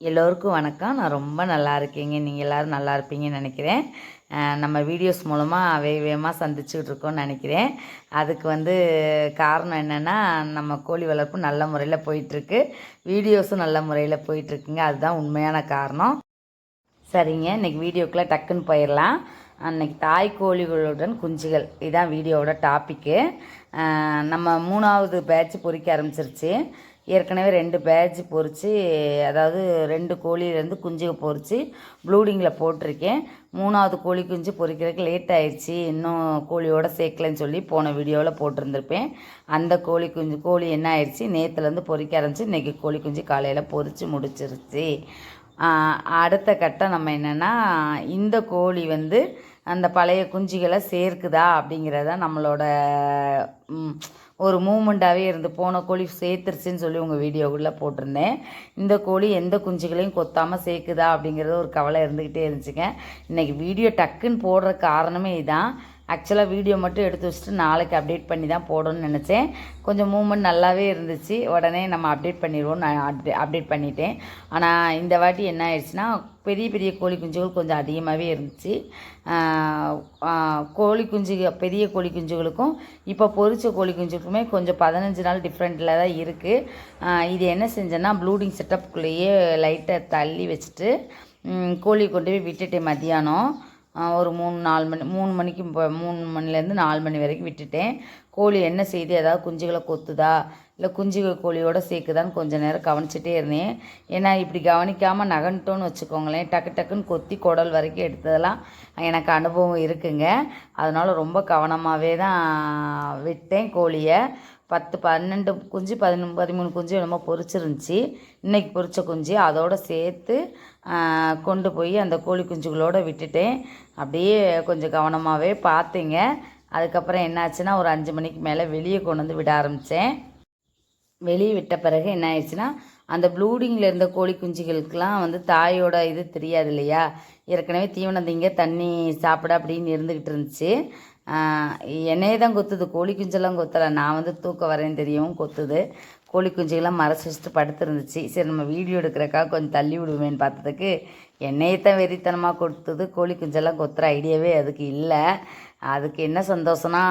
எல்லோருக்கும் வணக்கம். நான் ரொம்ப நல்லா இருக்கேங்க. நீங்கள் எல்லோரும் நல்லா இருப்பீங்கன்னு நினைக்கிறேன். நம்ம வீடியோஸ் மூலமாக வேக வேகமாக சந்திச்சுக்கிட்டு இருக்கோம்னு நினைக்கிறேன். அதுக்கு வந்து காரணம் என்னென்னா நம்ம கோழி வளர்ப்பு நல்ல முறையில் போயிட்டுருக்கு. வீடியோஸும் நல்ல முறையில் போயிட்டுருக்குங்க. அதுதான் உண்மையான காரணம். சரிங்க. இன்றைக்கி வீடியோக்குள்ளே டக்குன்னு போயிடலாம். அன்னைக்கு தாய் கோழிகளுடன் குஞ்சுகள். இதுதான் வீடியோவோட டாப்பிக்கு. நம்ம மூணாவது பேட்ச் பொறிக்க ஆரம்பிச்சிருச்சு. ஏற்கனவே ரெண்டு பேட்ச் பொறிச்சு அதாவது ரெண்டு கோழியிலேருந்து குஞ்சுக பொறிச்சு ப்ளூடிங்கில் போட்டிருக்கேன். மூணாவது கோழி குஞ்சு பொறிக்கிறதுக்கு லேட் ஆயிடுச்சு. இன்னும் கோழியோட சேர்க்கலன்னு சொல்லி போன வீடியோவில் போட்டிருந்திருப்பேன். அந்த கோழி குஞ்சு கோழி என்ன ஆயிடுச்சு? நேற்றுலேருந்து பொறிக்க ஆரம்பிச்சு இன்றைக்கி கோழி குஞ்சு காலையில் பொறிச்சு முடிச்சிருச்சு. அடுத்த கட்டம் நம்ம என்னென்னா இந்த கோழி வந்து அந்த பழைய குஞ்சுகளை சேர்க்குதா அப்படிங்கிறத நம்மளோட ஒரு மூமெண்ட்டாகவே இருந்து போன கோழி சேர்த்துருச்சுன்னு சொல்லி உங்கள் வீடியோக்குள்ளே போட்டிருந்தேன். இந்த கோழி எந்த குஞ்சுகளையும் கொத்தாமல் சேர்க்குதா அப்படிங்கிறது ஒரு கவலை இருந்துக்கிட்டே இருந்துச்சுங்க. இன்றைக்கி வீடியோ டக்குன்னு போடுற காரணமே இதான். ஆக்சுவலாக வீடியோ மட்டும் எடுத்து வச்சுட்டு நாளைக்கு அப்டேட் பண்ணி தான் போடணும்னு நினச்சேன். கொஞ்சம் மூமெண்ட் நல்லாவே இருந்துச்சு. உடனே நம்ம அப்டேட் பண்ணிடுவோம் நான் அப்டே அப்டேட் பண்ணிட்டேன். ஆனால் இந்த வாட்டி என்ன ஆயிடுச்சுன்னா பெரிய பெரிய கோழி குஞ்சுகள் கொஞ்சம் அதிகமாகவே இருந்துச்சு. கோழி குஞ்சு பெரிய கோழி குஞ்சுகளுக்கும் இப்போ பொரிச்ச கோழி குஞ்சுக்குமே கொஞ்சம் பதினஞ்சு நாள் டிஃப்ரெண்ட்டில் தான் இருக்குது இது என்ன செஞ்சேன்னா ப்ளூடிங் செட்டப்புக்குள்ளேயே லைட்டை தள்ளி வச்சுட்டு கோழி கொண்டு போய் விட்டுட்டேன் மதியானம் ஒரு மூணு நாலு மணி மூணு மணிக்கு மூணு மணிலேருந்து நாலு மணி வரைக்கும் விட்டுட்டேன். கோழி என்ன செய்து ஏதாவது குஞ்சுகளை கொத்துதா? இல்லை குஞ்சுகள் கோழியோட சேர்க்குதான்னு கொஞ்ச நேரம் கவனிச்சிட்டே இருந்தேன். ஏன்னா இப்படி கவனிக்காமல் நகன்ட்டோன்னு வச்சுக்கோங்களேன் டக்கு டக்குன்னு கொத்தி குடல் வரைக்கும் எடுத்ததெல்லாம் எனக்கு அனுபவம் இருக்குங்க. அதனால் ரொம்ப கவனமாகவே தான் விட்டேன் கோழியை. பத்து பன்னெண்டு குஞ்சு பதினொன்று பதிமூணு குஞ்சு என்னமோ பொரிச்சிருந்துச்சி. இன்றைக்கி பொரிச்ச குஞ்சு அதோடு சேர்த்து கொண்டு போய் அந்த கோழி குஞ்சுகளோட விட்டுட்டேன். அப்படியே கொஞ்சம் கவனமாகவே பார்த்தீங்க. அதுக்கப்புறம் என்னாச்சுன்னா ஒரு அஞ்சு மணிக்கு மேலே வெளியே கொண்டு வந்து விட ஆரம்பித்தேன் வெளியே விட்ட பிறகு என்ன ஆயிடுச்சுன்னா அந்த ப்ளூடிங்கில் இருந்த கோழி குஞ்சுகளுக்கெல்லாம் வந்து தாயோட இது தெரியாது இல்லையா? ஏற்கனவே தீவனம் திங்க தண்ணி சாப்பிட அப்படின்னு இருந்துக்கிட்டு இருந்துச்சு. என்னையே தான் கொத்துது கோழி குஞ்செல்லாம் கொத்தலை. நான் வந்து தூக்க வரேன்னு தெரியவும் கொத்துது. கோழி குஞ்சுகள்லாம் மறைச்சி வச்சுட்டு படுத்துருந்துச்சு. சரி நம்ம வீடியோ எடுக்கிறக்கா கொஞ்சம் தள்ளி விடுவேன்னு பார்த்ததுக்கு என்னையே தான் வெறித்தனமாக கொடுத்தது கோழி குஞ்செல்லாம் கொத்துற ஐடியாவே அதுக்கு இல்லை. அதுக்கு என்ன சந்தோஷம்னா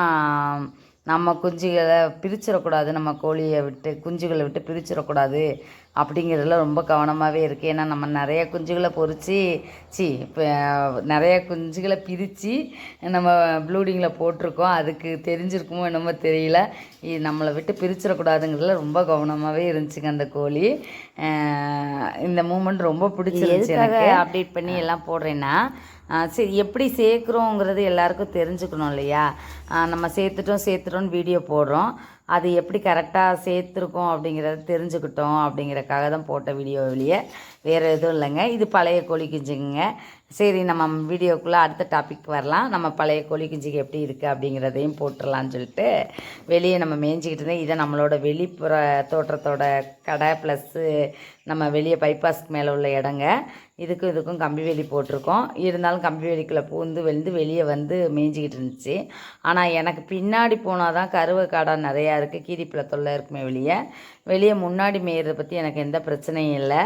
நம்ம குஞ்சுகளை பிரிச்சிடக்கூடாது. நம்ம கோழியை விட்டு குஞ்சுகளை விட்டு பிரிச்சிடக்கூடாது. அப்படிங்கிறதுல ரொம்ப கவனமாகவே இருக்குது ஏன்னா நம்ம நிறைய குஞ்சுகளை பொறிச்சு சி இப்போ நிறைய குஞ்சுகளை பிரித்து நம்ம ப்ளூடிங்கில் போட்டிருக்கோம். அதுக்கு தெரிஞ்சிருக்குமோ என்னமோ தெரியல. இது நம்மளை விட்டு பிரிச்சிடக்கூடாதுங்கிறதுல ரொம்ப கவனமாகவே இருந்துச்சுங்க அந்த கோழி. இந்த மூமெண்ட் ரொம்ப பிடிச்சிருந்துச்சு எனக்கு. அப்டேட் பண்ணி எல்லாம் போடுறேன்னா சரி எப்படி சேர்க்குறோங்கிறது எல்லாருக்கும் தெரிஞ்சுக்கணும் இல்லையா? நம்ம சேர்த்துட்டோம் சேர்த்துட்டோம்னு வீடியோ போடுறோம். அது எப்படி கரெக்டாக சேர்த்துருக்கோம் அப்படிங்கிறத தெரிஞ்சுக்கிட்டோம் அப்படிங்கிறக்காக தான் போட்ட வீடியோ வெளியே. வேறு எதுவும் இல்லைங்க. இது பழைய கோழி குஞ்சுங்க. சரி நம்ம வீடியோக்குள்ளே அடுத்த டாபிக் வரலாம். நம்ம பழைய கோழி குஞ்சுக்கு எப்படி இருக்குது அப்படிங்கிறதையும் போட்டுடலான்னு சொல்லிட்டு வெளியே நம்ம மேய்ஞ்சிக்கிட்டு இருந்தேன் இதை நம்மளோட வெளிப்புற தோற்றத்தோட கடை ப்ளஸ்ஸு நம்ம வெளியே பைபாஸ்க்கு மேலே உள்ள இடங்க. இதுக்கும் இதுக்கும் கம்பி வேலி போட்டிருக்கோம். இருந்தாலும் கம்பி வேலிக்குள்ளே பூந்து விழுந்து வெளியே வந்து மேய்ஞ்சிக்கிட்டு இருந்துச்சு. ஆனால் எனக்கு பின்னாடி போனால் தான் கருவை நிறையா இருக்குது கீரிப்பிள்ளை தொல்லை இருக்குமே வெளியே. வெளியே முன்னாடி மேயறதை பற்றி எனக்கு எந்த பிரச்சனையும் இல்லை.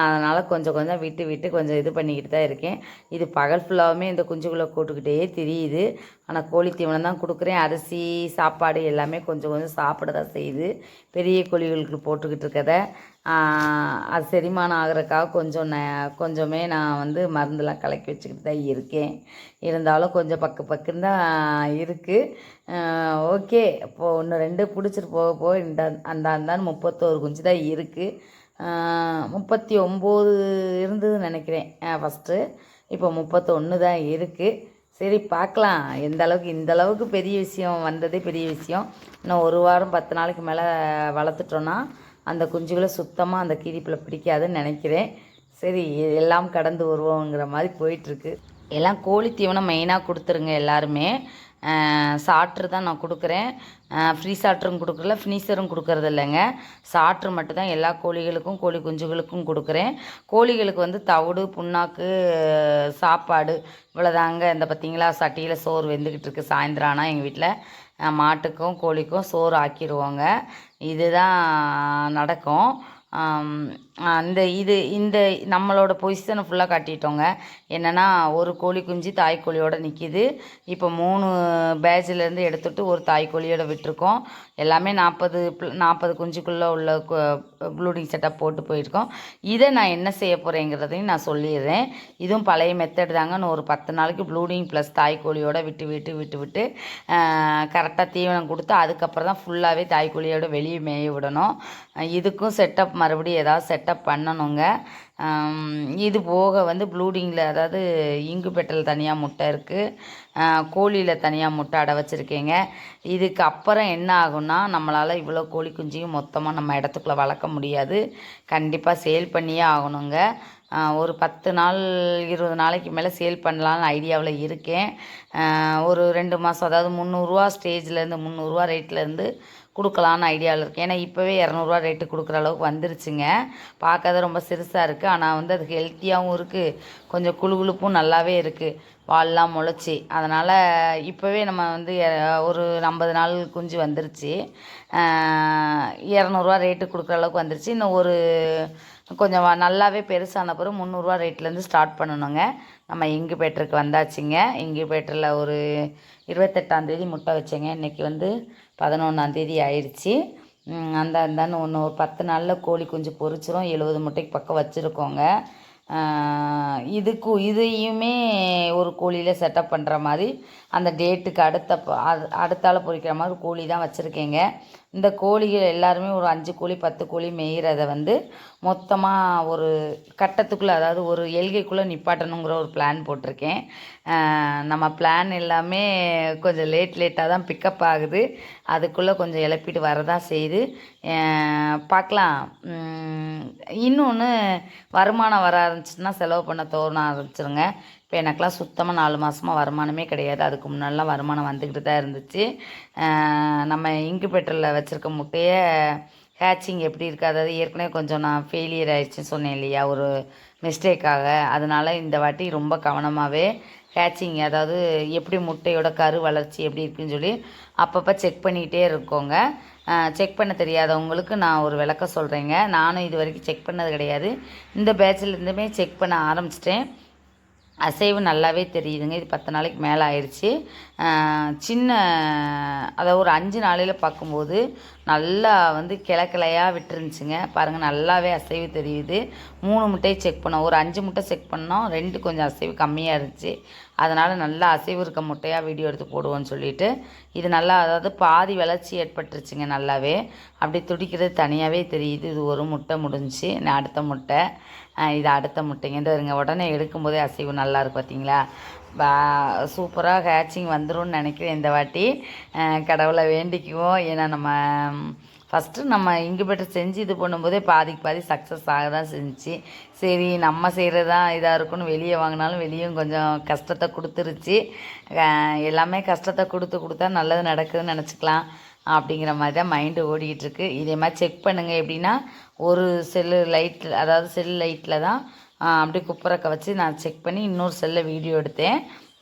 அதனால் கொஞ்சம் கொஞ்சம் விட்டு விட்டு கொஞ்சம் இது பண்ணிக்கிட்டு தான் இருக்கேன். இது பகல் ஃபுல்லாகவுமே இந்த குஞ்சுக்குள்ளே கூட்டுக்கிட்டே தெரியுது. ஆனால் கோழி தீவனம் தான் கொடுக்குறேன். அரிசி சாப்பாடு எல்லாமே கொஞ்சம் கொஞ்சம் சாப்பிட தான் செய்யுது. பெரிய கோழிகளுக்கு போட்டுக்கிட்டு இருக்கதை. அது செரிமானம் ஆகிறதுக்காக கொஞ்சம் ந கொஞ்சமே நான் வந்து மருந்தெலாம் கலக்கி வச்சுக்கிட்டு தான் இருக்கேன். இருந்தாலும் கொஞ்சம் பக்கு பக்குன்னு தான் இருக்குது ஓகே. இப்போது ஒன்று ரெண்டு பிடிச்சிட்டு போக போக இந்த அந்த அந்தான்னு முப்பத்தோரு குஞ்சு தான் இருக்குது முப்பத்தி ஒம்பது இருந்ததுன்னு நினைக்கிறேன். ஃபஸ்ட்டு இப்போ முப்பத்தொன்று தான் இருக்குது சரி பார்க்கலாம் எந்த அளவுக்கு இந்த அளவுக்கு பெரிய விஷயம் வந்ததே பெரிய விஷயம். இன்னும் ஒரு வாரம் பத்து நாளைக்கு மேலே வளர்த்துட்டோன்னா அந்த குஞ்சுகளை சுத்தமாக அந்த கீரிப்பில் பிடிக்காதுன்னு நினைக்கிறேன். சரி எல்லாம் கடந்து வருவோங்கிற மாதிரி போயிட்டுருக்கு. எல்லாம் கோழி தீவனம் மெயினாக கொடுத்துருங்க எல்லாருமே. சாட்ரு தான் நான் கொடுக்குறேன். ஃப்ரீ சாட்ரும் கொடுக்குறல ஃபினிஷரும் கொடுக்கறது இல்லைங்க சாட்ரு மட்டும்தான் எல்லா கோழிகளுக்கும் கோழி குஞ்சுகளுக்கும் கொடுக்குறேன். கோழிகளுக்கு வந்து தவிடு புண்ணாக்கு சாப்பாடு இவ்வளோதாங்க இந்த பார்த்தீங்களா சட்டியில் சோறு வெந்துக்கிட்டு இருக்கு சாயந்தரம் ஆனால் எங்கள் வீட்டில் மாட்டுக்கும் கோழிக்கும் சோறு ஆக்கிடுவோங்க. இதுதான் நடக்கும். அந்த இது இந்த நம்மளோட பொசிஷனை ஃபுல்லாக காட்டிட்டோங்க. என்னென்னா ஒரு கோழி குஞ்சு தாய் நிற்கிது இப்போ மூணு பேஜிலேருந்து எடுத்துட்டு ஒரு தாய்க்கோழியோட விட்டுருக்கோம். எல்லாமே நாற்பது நாற்பது குஞ்சுக்குள்ளே உள்ள ப்ளூடிங் செட்டப் போட்டு போயிருக்கோம். இதை நான் என்ன செய்ய போகிறேங்கிறதையும் நான் சொல்லிடுறேன். இதுவும் பழைய மெத்தட் தாங்க. நான் ஒரு பத்து நாளைக்கு ப்ளூடிங் ப்ளஸ் தாய் கோழியோட விட்டு விட்டு விட்டு விட்டு கரெக்டாக தீவனம் கொடுத்து அதுக்கப்புறம் தான் ஃபுல்லாகவே தாய்க்கோழியோட வெளியே மேய விடணும். இதுக்கும் செட்டப் மறுபடியும் ஏதாவது செட்டப் பண்ணணுங்க. இது போக வந்து ப்ளூடிங்கில் அதாவது இங்கு பெட்டல் தனியாக முட்டை இருக்குது கோழியில் தனியாக முட்டை அடை வச்சுருக்கேங்க. இதுக்கு அப்புறம் என்ன ஆகும்னா நம்மளால் இவ்வளோ கோழி குஞ்சையும் மொத்தமாக நம்ம இடத்துக்குள்ளே வளர்க்க முடியாது. கண்டிப்பாக சேல் பண்ணியே ஆகணுங்க. ஒரு பத்து நாள் இருபது நாளைக்கு மேலே சேல் பண்ணலான்னு ஐடியாவில் இருக்கேன். ஒரு ரெண்டு மாதம் அதாவது முந்நூறுரூவா ஸ்டேஜ்லேருந்து முந்நூறுரூவா ரேட்லேருந்து கொடுக்கலான்னு ஐடியாவில் இருக்கேன். ஏன்னா இப்போவே இரநூறுவா ரேட்டு கொடுக்குற அளவுக்கு வந்துருச்சுங்க. பார்க்கறது ரொம்ப சிறுசாக இருக்குது ஆனால் வந்து அது ஹெல்த்தியாகவும் இருக்குது கொஞ்சம் குழு குழுப்பும் நல்லாவே இருக்குது வால்லாம் முளைச்சி. அதனால் இப்போவே நம்ம வந்து ஒரு ஐம்பது நாள் குஞ்சு வந்துருச்சு. இரநூறுவா ரேட்டு கொடுக்குற அளவுக்கு வந்துருச்சு. இன்னும் ஒரு கொஞ்சம் நல்லாவே பெருசான பிறகு முந்நூறுரூவா ரேட்லேருந்து ஸ்டார்ட் பண்ணணுங்க. நம்ம இங்குபேட்டருக்கு வந்தாச்சுங்க. இங்குபேட்டரில் ஒரு இருபத்தெட்டாந்தேதி முட்டை வச்சேங்க. இன்றைக்கி வந்து பதினொன்றாந்தேதி ஆயிடுச்சு. அந்த அந்தான்னு ஒன்று ஒரு பத்து நாளில் கோழி குஞ்சு பொறிச்சிரும் எழுபது முட்டைக்கு பக்கம் வச்சுருக்கோங்க. இதுக்கு இதையுமே ஒரு கோழியில் செட்டப் பண்ணுற மாதிரி அந்த டேட்டுக்கு அடுத்த அடுத்தால பொறிக்கிற மாதிரி கோழி தான் வச்சுருக்கேங்க. இந்த கோழிகள் எல்லாருமே ஒரு அஞ்சு கோழி பத்து கோழி மேய்கிறத வந்து மொத்தமாக ஒரு கட்டத்துக்குள்ளே அதாவது ஒரு எல்கைக்குள்ளே நிப்பாட்டணுங்கிற ஒரு பிளான் போட்டிருக்கேன். நம்ம பிளான் எல்லாமே கொஞ்சம் லேட் லேட்டாக தான் பிக்கப் ஆகுது. அதுக்குள்ளே கொஞ்சம் இழப்பிட்டு வரதான் செய்யுது. பார்க்கலாம் இன்னொன்று வருமானம் வர ஆரம்பிச்சுன்னா செலவு பண்ண தோண ஆரம்பிச்சிருங்க. இப்போ எனக்கெலாம் சுத்தமாக நாலு மாதமாக வருமானமே கிடையாது. அதுக்கு முன்னாடிலாம் வருமானம் வந்துக்கிட்டு தான் இருந்துச்சு. நம்ம இங்கு பெட்ரலில் வச்சுருக்க முட்டையை ஹேச்சிங் எப்படி இருக்குது அதாவது ஏற்கனவே கொஞ்சம் நான் ஃபெயிலியர் ஆயிடுச்சுன்னு சொன்னேன் இல்லையா? ஒரு மிஸ்டேக்காக. அதனால் இந்த வாட்டி ரொம்ப கவனமாகவே ஹேச்சிங் அதாவது எப்படி முட்டையோட கரு வளர்ச்சி எப்படி இருக்குன்னு சொல்லி அப்பப்போ செக் பண்ணிக்கிட்டே இருக்கோங்க. செக் பண்ண தெரியாதவங்களுக்கு நான் ஒரு விளக்கம் சொல்கிறேங்க நானும் இது வரைக்கும் செக் பண்ணது கிடையாது. இந்த பேட்சிலேருந்துமே செக் பண்ண ஆரம்பிச்சிட்டேன். அசைவு நல்லாவே தெரியுதுங்க. இது பத்து நாளைக்கு மேலே ஆயிடுச்சு சின்ன அதாவது ஒரு அஞ்சு நாளையில் பார்க்கும்போது நல்லா வந்து கிளக்கிளையாக விட்டுருந்துச்சுங்க. பாருங்கள் நல்லாவே அசைவு தெரியுது. மூணு முட்டையை செக் பண்ணோம். ஒரு அஞ்சு முட்டை செக் பண்ணோம். ரெண்டு கொஞ்சம் அசைவு கம்மியாக இருந்துச்சு. அதனால் நல்லா அசைவு இருக்க முட்டையாக வீடியோ எடுத்து போடுவோன்னு சொல்லிட்டு இது நல்லா அதாவது பாதி வளர்ச்சி ஏற்பட்டுருச்சுங்க நல்லாவே. அப்படி துடிக்கிறது தனியாகவே தெரியுது. இது ஒரு முட்டை முடிஞ்சு அடுத்த முட்டை. இது அடுத்த முட்டைங்க. இந்த இருங்க உடனே எடுக்கும்போதே அசைவு நல்லா பார்த்தீங்களா பா சூப்பராக ஹேச்சிங் வந்துடும் நினைக்கிறேன் இந்த வாட்டி. கடவுளை வேண்டிக்குவோம். ஏன்னா நம்ம ஃபஸ்ட்டு நம்ம இன்குபேட்டர் செஞ்சு இது பண்ணும்போதே பாதிக்கு பாதி சக்ஸஸ் ஆக தான் செஞ்சிச்சு. சரி நம்ம செய்கிறது தான் இதாக இருக்குன்னு வெளியே வாங்கினாலும் வெளியும் கொஞ்சம் கஷ்டத்தை கொடுத்துருச்சு. எல்லாமே கஷ்டத்தை கொடுத்து கொடுத்தா நல்லது நடக்குதுன்னு நினச்சிக்கலாம் அப்படிங்கிற மாதிரி தான் மைண்டு ஓடிக்கிட்டு இருக்கு. இதே மாதிரி செக் பண்ணுங்கள் எப்படின்னா ஒரு செல்லு லைட்டில் அதாவது செல் லைட்டில் தான் அப்படியே குப்புறக்க வச்சு நான் செக் பண்ணி இன்னொரு செல்லை வீடியோ எடுத்தேன்.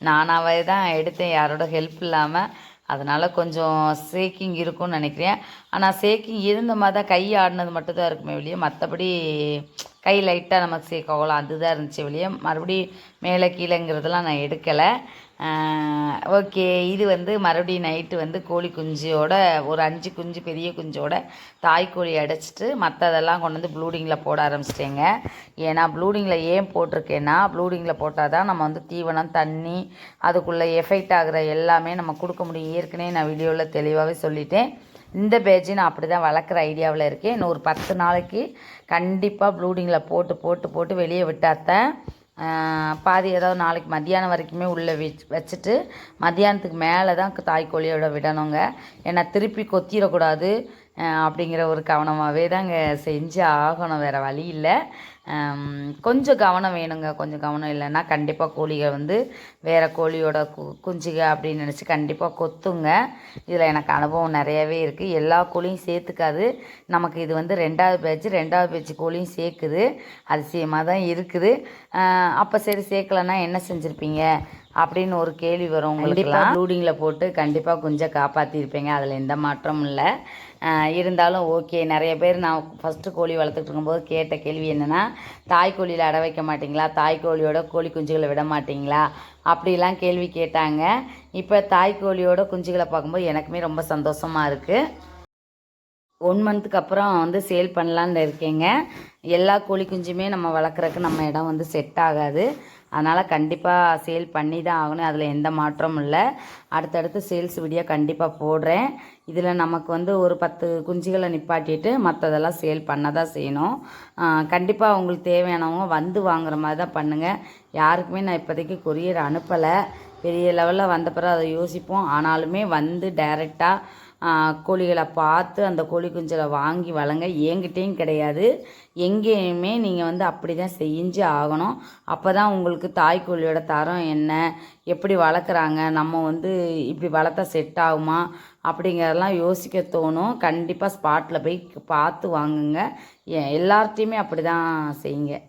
நானாகவே தான் எடுத்தேன். யாரோட ஹெல்ப் இல்லாமல் அதனால் கொஞ்சம் சேக்கிங் இருக்கும்னு நினைக்கிறேன். ஆனால் சேக்கிங் இருந்த மாதிரி தான் கை ஆடினது மட்டும் தான் இருக்குமே வெளியே மற்றபடி கை லைட்டாக நமக்கு சேக்காகலாம் அதுதான் இருந்துச்சு வெளியே மறுபடியும் மேலே கீழேங்கிறதெல்லாம் நான் எடுக்கலை. ஓகே. இது வந்து மறுபடியும் நைட்டு வந்து கோழி குஞ்சியோட ஒரு அஞ்சு குஞ்சு பெரிய குஞ்சோட தாய் கோழி அடைச்சிட்டு மற்றதெல்லாம் கொண்டு வந்து ப்ளூடிங்கில் போட ஆரம்பிச்சிட்டேங்க. ஏன்னா ப்ளூடிங்கில் ஏன் போட்டிருக்கேன்னா ப்ளூடிங்கில் போட்டால் தான் நம்ம வந்து தீவனம் தண்ணி அதுக்குள்ளே எஃபெக்ட் ஆகிற எல்லாமே நம்ம கொடுக்க முடியும். ஏற்கனவே நான் வீடியோவில் தெளிவாகவே சொல்லிட்டேன். இந்த பேஜை நான் அப்படி தான் வளர்க்குற ஐடியாவில் இருக்கேன். இன்னும் ஒரு பத்து நாளைக்கு கண்டிப்பாக ப்ளூடிங்கில் போட்டு போட்டு போட்டு வெளியே விட்டாத்தான் பாதி ஏதாவது நாளைக்கு மத்தியானம் வரைக்குமே உள்ளே வச் வச்சுட்டு மத்தியானத்துக்கு மேலே தான் தாய்க்கோழியோட விடணுங்க. ஏன்னா திருப்பி கொத்திடக்கூடாது. அப்படிங்கிற ஒரு கவனமாகவே தாங்க செஞ்சு ஆகணும். வேறு வழி இல்லை. கொஞ்சம் கவனம் வேணுங்க. கொஞ்சம் கவனம் இல்லைன்னா கண்டிப்பாக கோழிகள் வந்து வேறு கோழியோட கு குஞ்சுக அப்படின்னு நினச்சி கண்டிப்பாக கொத்துங்க. இதில் எனக்கு அனுபவம் நிறையவே இருக்குது எல்லா கோழியும் சேர்த்துக்காது. நமக்கு இது வந்து ரெண்டாவது பேட்ச் ரெண்டாவது பேட்ச் கோழியும் சேர்க்குது. அதிசயமாக தான் இருக்குது. அப்போ சரி சேர்க்கலன்னா என்ன செஞ்சுருப்பீங்க? அப்படின்னு ஒரு கேள்வி வரும் உங்களுக்கு ப்ளூடிங்கில் போட்டு கண்டிப்பாக குஞ்சை காப்பாற்றிருப்பீங்க அதில் எந்த மாற்றமும் இல்லை. இருந்தாலும் ஓகே. நிறைய பேர் நான் ஃபஸ்ட்டு கோழி வளர்த்துட்டு இருக்கும்போது கேட்ட கேள்வி என்னென்னா தாய் கோழியில் அடை வைக்க மாட்டிங்களா? தாய் கோழியோட கோழி குஞ்சுகளை விட மாட்டிங்களா? அப்படிலாம் கேள்வி கேட்டாங்க. இப்போ தாய் கோழியோட குஞ்சுகளை பார்க்கும்போது எனக்குமே ரொம்ப சந்தோஷமாக இருக்குது ஒன் மந்த்துக்கு அப்புறம் வந்து சேல் பண்ணலான்னு இருக்கேங்க. எல்லா கோழி குஞ்சுமே நம்ம வளர்க்குறதுக்கு நம்ம இடம் வந்து செட் ஆகாது. அதனால் கண்டிப்பாக சேல் பண்ணி தான் ஆகணும். அதில் எந்த மாற்றமும் இல்லை. அடுத்தடுத்து சேல்ஸ் வீடியோ கண்டிப்பாக போடுறேன். இதில் நமக்கு வந்து ஒரு பத்து குஞ்சுகளை நிப்பாட்டிட்டு மற்றதெல்லாம் சேல் பண்ண தான் செய்யணும் கண்டிப்பாக உங்களுக்கு தேவையானவங்க வந்து வாங்குற மாதிரி தான் பண்ணுங்கள் யாருக்குமே நான் இப்போதைக்கு கொரியர் அனுப்பலை. பெரிய லெவலில் வந்த பிறகு அதை யோசிப்போம். ஆனாலுமே வந்து டைரெக்டாக கோழிகளை பார்த்து அந்த கோழி குஞ்சலை வாங்கி வளங்க. என்கிட்டேயும் கிடையாது. எங்கேயுமே நீங்கள் வந்து அப்படி தான் செஞ்சு ஆகணும். அப்போ தான் உங்களுக்கு தாய் கோழியோட தரம் என்ன? எப்படி வளர்க்குறாங்க? நம்ம வந்து இப்படி வளர்த்தா செட் ஆகுமா? அப்படிங்கிறதெல்லாம் யோசிக்க தோணும். கண்டிப்பாக ஸ்பாட்டில் போய் பார்த்து வாங்குங்க. எ- எல்லார்ட்டையுமே அப்படி தான் செய்யுங்க.